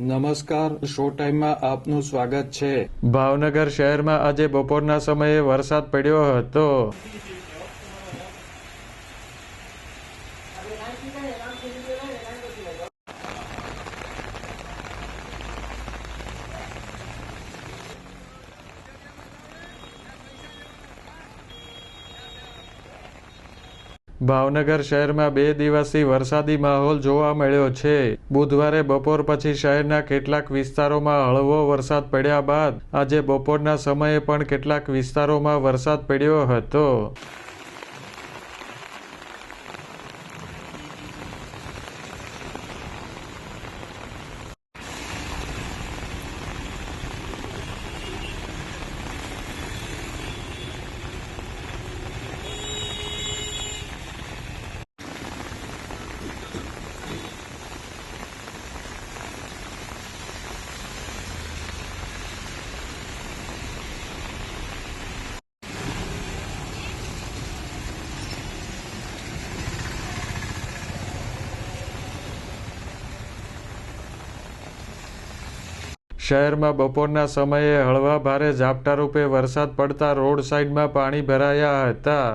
નમસ્કાર શો ટાઈમમાં આપનું સ્વાગત છે. ભાવનગર શહેરમાં આજે બપોરના સમયે વરસાદ પડ્યો હતો. ભાવનગર શહેરમાં બે દિવસથી વરસાદી માહોલ જોવા મળ્યો છે. બુધવારે બપોર પછી શહેરના કેટલાક વિસ્તારોમાં હળવો વરસાદ પડ્યા બાદ આજે બપોરના સમયે પણ કેટલાક વિસ્તારોમાં વરસાદ પડ્યો હતો. શહેરમાં બપોરના સમયે હળવા ભારે ઝાપટા રૂપે વરસાદ પડતા રોડ સાઈડમાં પાણી ભરાયા હતા.